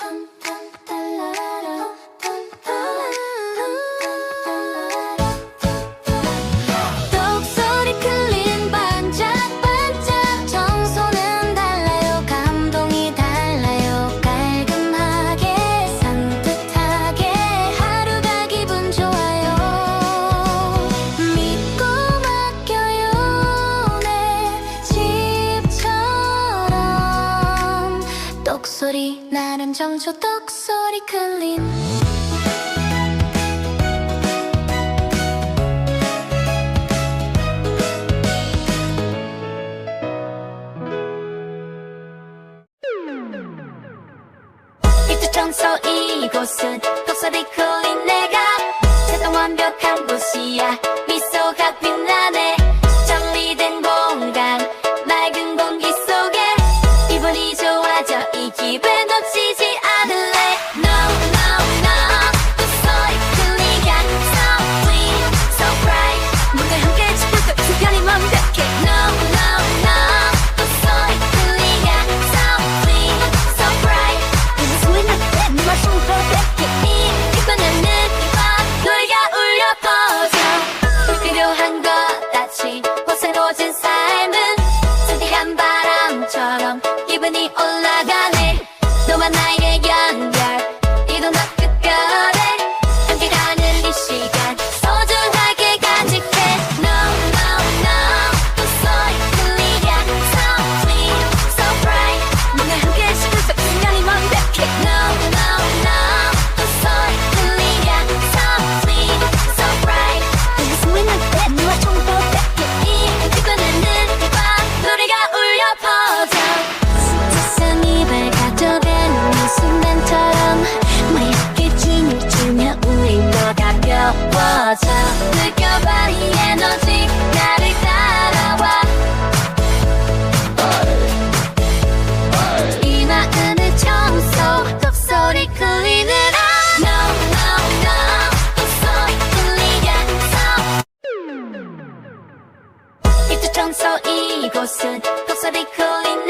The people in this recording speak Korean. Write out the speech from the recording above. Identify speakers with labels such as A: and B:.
A: Tum tum tum. 목소리 나는 정조 똑소리 클린. 입주청소 이곳은 독서리 클린 내가 제동 완벽한 곳이야. night. Gosset, Gosset, they call it